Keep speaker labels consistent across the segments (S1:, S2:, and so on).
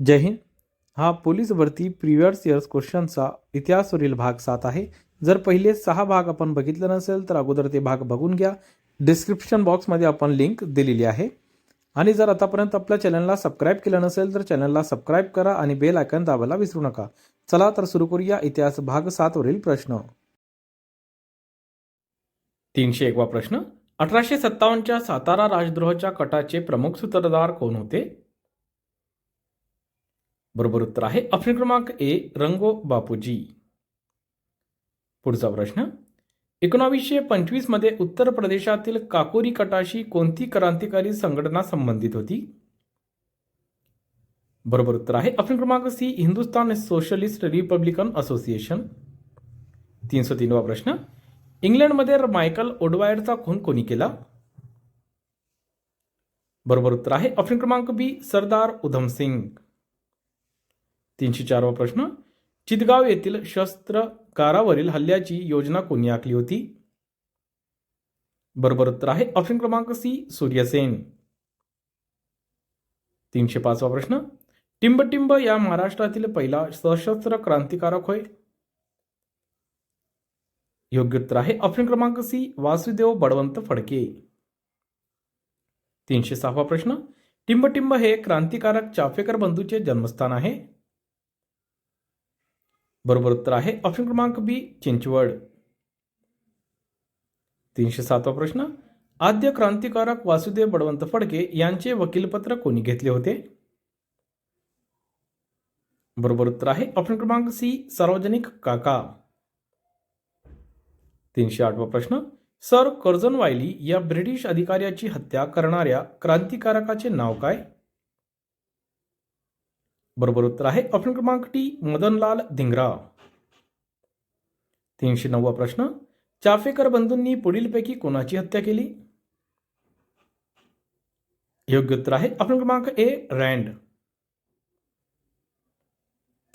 S1: जय हिंद हा पोलीस भरती previous years क्वेश्चनचा इतिहासवरील भाग सात आहे जर पहिले सहा भाग आपण बघितले नसेल तर अगोदर ते भाग बघून घ्या डिस्क्रिप्शन बॉक्समध्ये आपण लिंक दिलेली आहे आणि जर आतापर्यंत आपल्या चॅनलला सबस्क्राईब केलं नसेल तर चॅनलला सबस्क्राईब करा आणि बेल आयकन दाबायला विसरू नका चला तर सुरू करूया इतिहास भाग सातवरील प्रश्न
S2: तीनशे एकवा प्रश्न अठराशे सत्तावन्नच्या सातारा राजद्रोहाच्या कटाचे प्रमुख सूत्रधार कोण होते बरोबर उत्तर आहे ऑप्शन क्रमांक ए रंगो बापूजी पुढचा प्रश्न एकोणावीसशे पंचवीसमध्ये उत्तर प्रदेशातील काकोरी कटाशी कोणती क्रांतिकारी संघटना संबंधित होती बरोबर उत्तर आहे ऑप्शन क्रमांक C Hindustan Socialist Republican Association तीनशे तीनवा प्रश्न इंग्लंडमध्ये मायकल ओडवायरचा खून कोणी केला बरोबर उत्तर आहे ऑप्शन क्रमांक बी सरदार उधम सिंग तीनशे चारवा प्रश्न चितगाव येथील शस्त्रकारावरील हल्ल्याची योजना कोणी आखली होती बरोबर उत्तर आहे ऑप्शन क्रमांक सी सूर्यसेन तीनशे पाचवा प्रश्न टिंबटिंब या महाराष्ट्रातील पहिला सशस्त्र क्रांतिकारक होय योग्य उत्तर आहे ऑप्शन क्रमांक सी वासुदेव बडवंत फडके तीनशे सहावा प्रश्न टिंबटिंब हे क्रांतिकारक चाफेकर बंधूचे जन्मस्थान आहे बरोबर उत्तर आहे ऑप्शन क्रमांक बी चिंचवड तीनशे सातवा प्रश्न आद्य क्रांतिकारक वासुदेव बडवंत फडके यांचे वकीलपत्र कोणी घेतले होते बरोबर उत्तर आहे ऑप्शन क्रमांक सी सार्वजनिक काका तीनशे आठवा प्रश्न सर कर्जन वायली या ब्रिटिश अधिकाऱ्याची हत्या करणाऱ्या क्रांतिकारकाचे नाव काय बरोबर उत्तर आहे ऑप्शन क्रमांक टी मदनलाल धिंगरा तीनशे नववा प्रश्न चाफेकर बंधूंनी पुढीलपैकी कोणाची हत्या केली योग्य उत्तर आहे ऑप्शन क्रमांक ए रँड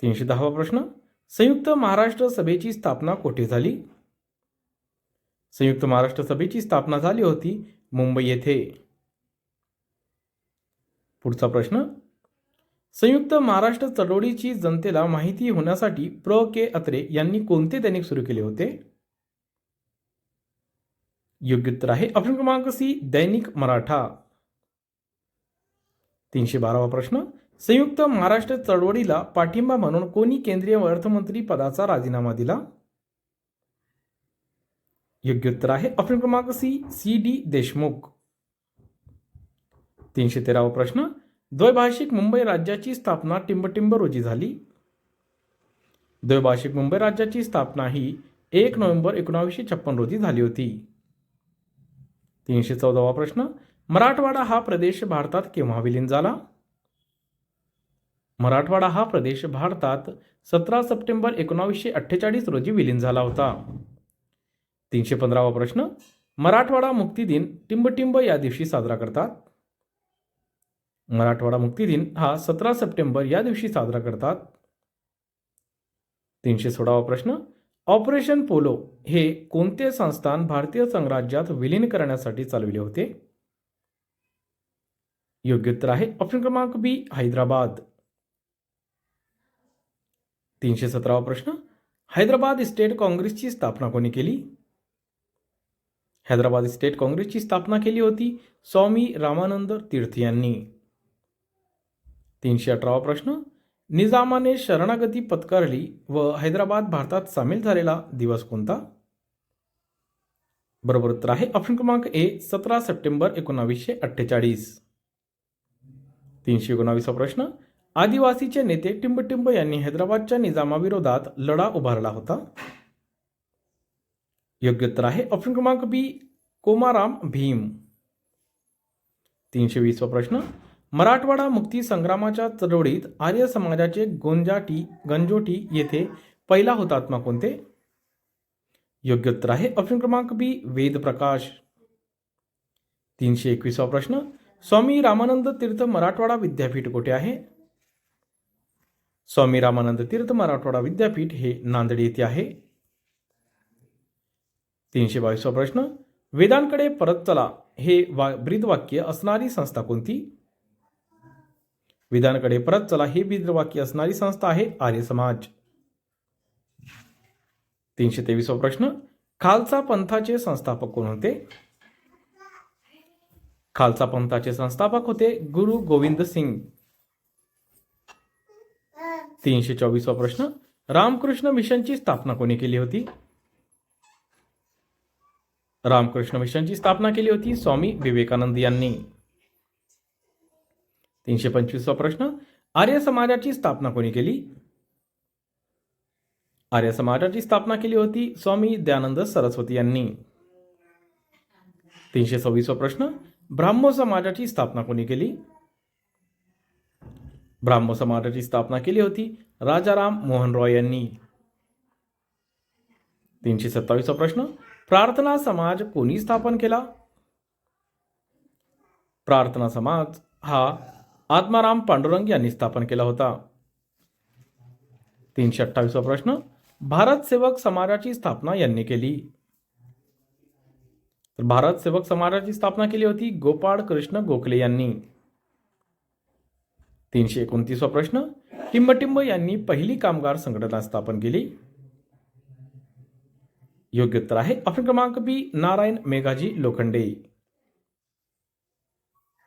S2: तीनशे दहावा प्रश्न संयुक्त महाराष्ट्र सभेची स्थापना कोठे झाली संयुक्त महाराष्ट्र सभेची स्थापना झाली होती मुंबई येथे पुढचा प्रश्न संयुक्त महाराष्ट्र चळवळीची जनतेला माहिती होण्यासाठी प्र के अत्रे यांनी कोणते दैनिक सुरू केले होते योग्य उत्तर आहे ऑप्शन क्रमांक सी दैनिक मराठा तीनशे बारावा प्रश्न संयुक्त महाराष्ट्र चळवळीला पाठिंबा म्हणून कोणी केंद्रीय अर्थमंत्री पदाचा राजीनामा दिला योग्य उत्तर आहे ऑप्शन क्रमांक सी सी डी देशमुख तीनशे तेरावा प्रश्न द्वैभाषिक मुंबई राज्याची स्थापना टिंबटिंब रोजी झाली द्वैभाषिक मुंबई राज्याची स्थापना ही एक नोव्हेंबर एकोणावीसशे छप्पन रोजी झाली होती तीनशे चौदावा प्रश्न मराठवाडा हा प्रदेश भारतात केव्हा विलीन झाला मराठवाडा हा प्रदेश भारतात सतरा सप्टेंबर एकोणावीसशे अठ्ठेचाळीस रोजी विलीन झाला होता तीनशे पंधरावा प्रश्न मराठवाडा मुक्ती दिन टिंबटिंब या दिवशी साजरा करतात मराठवाडा दिन हा सतरा सप्टेंबर या दिवशी साजरा करतात तीनशे सोळावा प्रश्न ऑपरेशन पोलो हे कोणते संस्थान भारतीय संघराज्यात विलीन करण्यासाठी चालविले होते योग्य उत्तर आहे ऑप्शन क्रमांक बी हैदराबाद तीनशे सतरावा प्रश्न हैदराबाद स्टेट काँग्रेसची स्थापना कोणी केली हैदराबाद स्टेट काँग्रेसची स्थापना केली होती स्वामी रामानंद तीर्थ यांनी तीनशे अठरावा प्रश्न निजामाने शरणागती पत्करली व हैदराबाद भारतात सामील झालेला दिवस कोणता बरोबर उत्तर आहे ऑप्शन क्रमांक ए सतरा सप्टेंबर एकोणावीसशे अठ्ठेचाळीस तीनशे एकोणावीसा प्रश्न आदिवासीचे नेते टिंबटिंब यांनी हैदराबादच्या निजामाविरोधात लढा उभारला होता योग्य उत्तर आहे ऑप्शन क्रमांक बी कोमाराम भीम तीनशे वीसवा प्रश्न मराठवाडा मुक्ती संग्रामाच्या चळवळीत आर्य समाजाचे गोंजाटी गंजोटी येथे पहिला हुतात्मा कोणते योग्य उत्तर आहे ऑप्शन क्रमांक बी वेद प्रकाश तीनशे एकवीसवा प्रश्न स्वामी रामानंद तीर्थ मराठवाडा विद्यापीठ कुठे आहे स्वामी रामानंद तीर्थ मराठवाडा विद्यापीठ हे नांदेड येथे आहे तीनशे बावीसवा प्रश्न वेदांकडे परत चला हे वा वाक्य असणारी संस्था कोणती विधानकडे परत चला हे बीद्रवाक्य असणारी संस्था आहे आर्य समाज तीनशे तेवीसवा प्रश्न खालसा पंथाचे संस्थापक कोण होते खालसा पंथाचे संस्थापक होते गुरु गोविंद सिंग तीनशे चोवीसवा प्रश्न रामकृष्ण मिशनची स्थापना कोणी केली होती रामकृष्ण मिशनची स्थापना केली होती स्वामी विवेकानंद यांनी तीनशे पंचवीसवा प्रश्न आर्य समाजाची स्थापना कोणी केली आर्य समाजाची स्थापना केली होती स्वामी दयानंद सरस्वती यांनी तीनशे सव्वीसवा प्रश्न ब्राह्मो समाजाची स्थापना कोणी केली ब्राह्म समाजाची स्थापना केली होती राजाराम मोहन रॉय यांनी तीनशे सत्तावीसचा प्रश्न प्रार्थना समाज कोणी स्थापन केला प्रार्थना समाज हा आत्माराम पांडुरंग यांनी स्थापन केला होता तीनशे अठ्ठावीसवा प्रश्न भारत सेवक समाजाची स्थापना यांनी केली तर भारत सेवक समाजाची स्थापना केली होती गोपाळ कृष्ण गोखले यांनी तीनशे एकोणतीसवा प्रश्न टिंबटिंब यांनी पहिली कामगार संघटना स्थापन केली योग्य उत्तर आहे ऑप्शन क्रमांक बी नारायण मेघाजी लोखंडे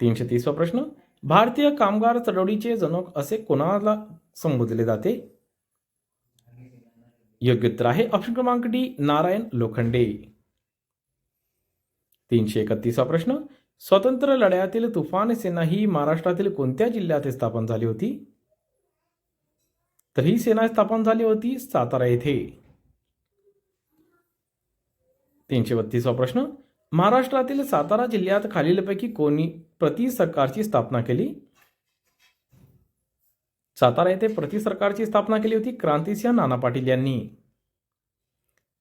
S2: तीनशे तीसवा प्रश्न भारतीय कामगार चळवळीचे जनक असे कोणाला संबोधले जाते योग्य उत्तर आहे ऑप्शन क्रमांक डी नारायण लोखंडे तीनशे एकतीसवा प्रश्न स्वतंत्र लढ्यातील तुफान सेना ही महाराष्ट्रातील कोणत्या जिल्ह्यात स्थापन झाली होती तर ही सेना स्थापन झाली होती सातारा येथे तीनशे बत्तीसवा प्रश्न महाराष्ट्रातील सातारा जिल्ह्यात खालीलपैकी कोणी प्रति सरकारची स्थापना केली सातारा येथे प्रति सरकारची स्थापना केली होती क्रांतीसिंह नाना पाटील यांनी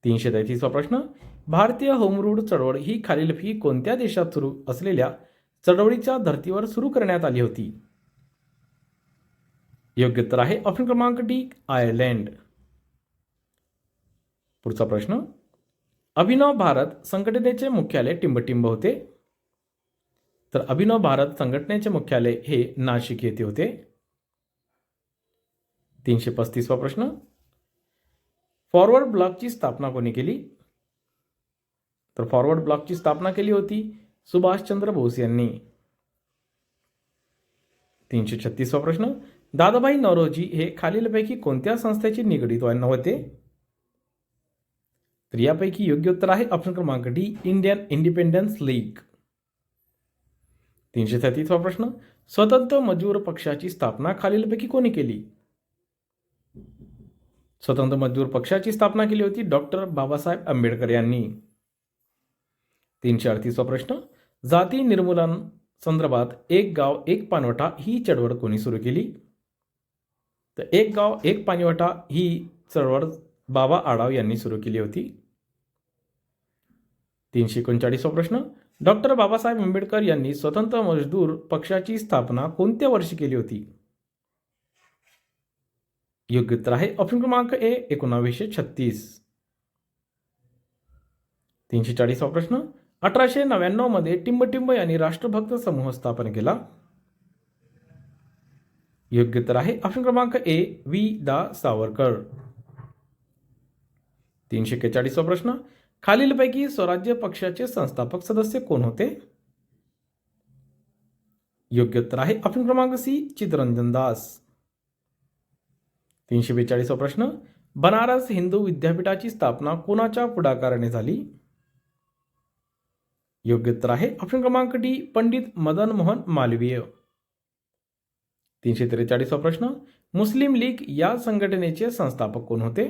S2: तीनशे तेहतीसवा प्रश्न भारतीय होम चळवळ ही खालीलपैकी कोणत्या देशात सुरू असलेल्या चळवळीच्या धर्तीवर सुरू करण्यात आली होती योग्य उत्तर आहे ऑप्शन क्रमांक डी आयर्लंड पुढचा प्रश्न अभिनव भारत संघटनेचे मुख्यालय टिंबटिंब होते तर अभिनव भारत संघटनेचे मुख्यालय हे नाशिक येथे होते तीनशे पस्तीसवा प्रश्न फॉरवर्ड ब्लॉकची स्थापना कोणी केली तर फॉरवर्ड ब्लॉकची स्थापना केली होती सुभाषचंद्र बोस यांनी तीनशे छत्तीसवा प्रश्न दादाभाई नौरोजी हे खालीलपैकी कोणत्या संस्थेची निगडीत होते तर यापैकी योग्य उत्तर आहे ऑप्शन क्रमांक डी इंडियन इंडिपेंडन्स लीग तीनशे सत्तीसवा प्रश्न स्वतंत्र मजूर पक्षाची स्थापना खालीलपैकी कोणी केली स्वतंत्र मजदूर पक्षाची स्थापना केली होती डॉक्टर बाबासाहेब आंबेडकर यांनी तीनशे अडतीसवा प्रश्न जाती निर्मूलन संदर्भात एक गाव एक पानवटा ही चळवळ कोणी सुरू केली तर एक गाव एक पानवटा ही चळवळ बाबा आडाव यांनी सुरू केली होती तीनशे एकोणचाळीसवा प्रश्न डॉक्टर बाबासाहेब आंबेडकर यांनी स्वतंत्र मजदूर पक्षाची स्थापना कोणत्या वर्षी केली होती योग्य उत्तर आहे ऑप्शन क्रमांक ए एकोणावीसशे छत्तीस तीनशे चाळीसवा प्रश्न अठराशे नव्याण्णव मध्ये टिंबटिंब यांनी राष्ट्रभक्त समूह स्थापन केला योग्य उत्तर आहे ऑप्शन क्रमांक ए वी दा सावरकर तीनशे एकेचाळीसवा प्रश्न खालीलपैकी स्वराज्य पक्षाचे संस्थापक सदस्य कोण होते योग्य उत्तर आहे ऑप्शन क्रमांक सी चितरंजन दास तीनशे बेचाळीसवा प्रश्न बनारस हिंदू विद्यापीठाची स्थापना कोणाच्या पुढाकाराने झाली योग्य उत्तर आहे ऑप्शन क्रमांक डी पंडित मदन मोहन मालवीय तीनशे त्रेचाळीसवा प्रश्न मुस्लिम लीग या संघटनेचे संस्थापक कोण होते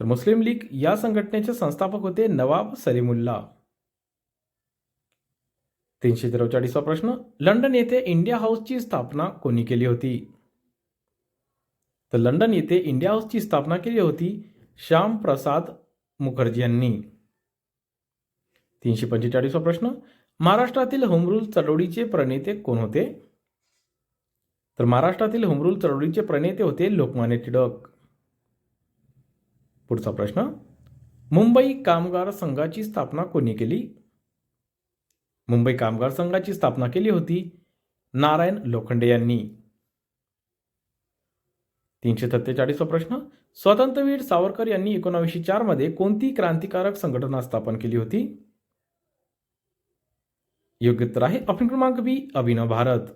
S2: तर मुस्लिम लीग या संघटनेचे संस्थापक होते नवाब सलीमुल्ला तीनशे त्रेचाळीसवा प्रश्न लंडन येथे इंडिया हाऊसची स्थापना कोणी केली होती तर लंडन येथे इंडिया हाऊसची स्थापना केली होती श्याम प्रसाद मुखर्जी यांनी तीनशे पंचेचाळीसवा प्रश्न महाराष्ट्रातील होमरूल चळवळीचे प्रणेते कोण होते तर महाराष्ट्रातील होमरूल चळवळीचे प्रणेते होते लोकमान्य टिळक पुढचा प्रश्न मुंबई कामगार संघाची स्थापना कोणी केली मुंबई कामगार संघाची स्थापना केली होती नारायण लोखंडे यांनी तीनशे सत्तेचाळीसचा प्रश्न स्वातंत्र्यवीर सावरकर यांनी एकोणावीसशे मध्ये कोणती क्रांतिकारक संघटना स्थापन केली होती योग्य उत्तर आहे ऑप्शन क्रमांक बी अभिनव भारत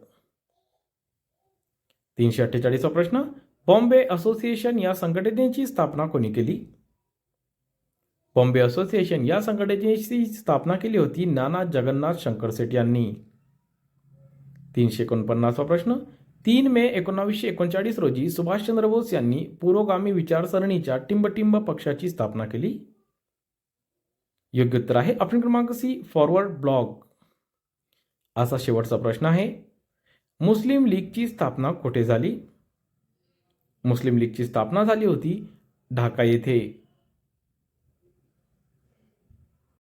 S2: तीनशे अठ्ठेचाळीसवा प्रश्न बॉम्बे असोसिएशन या संघटनेची स्थापना कोणी केली बॉम्बे असोसिएशन या संघटनेची स्थापना केली होती नाना जगन्नाथ शंकर यांनी तीनशे एकोणपन्नासवा प्रश्न तीन मे एकोणावीसशे एकोणचाळीस रोजी सुभाषचंद्र बोस यांनी पुरोगामी विचारसरणीच्या टिंबटिंब पक्षाची स्थापना केली योग्य उत्तर आहे ऑप्शन क्रमांक सी फॉरवर्ड ब्लॉक असा शेवटचा प्रश्न आहे मुस्लिम लीगची स्थापना कुठे झाली मुस्लिम लीगची स्थापना झाली होती ढाका येथे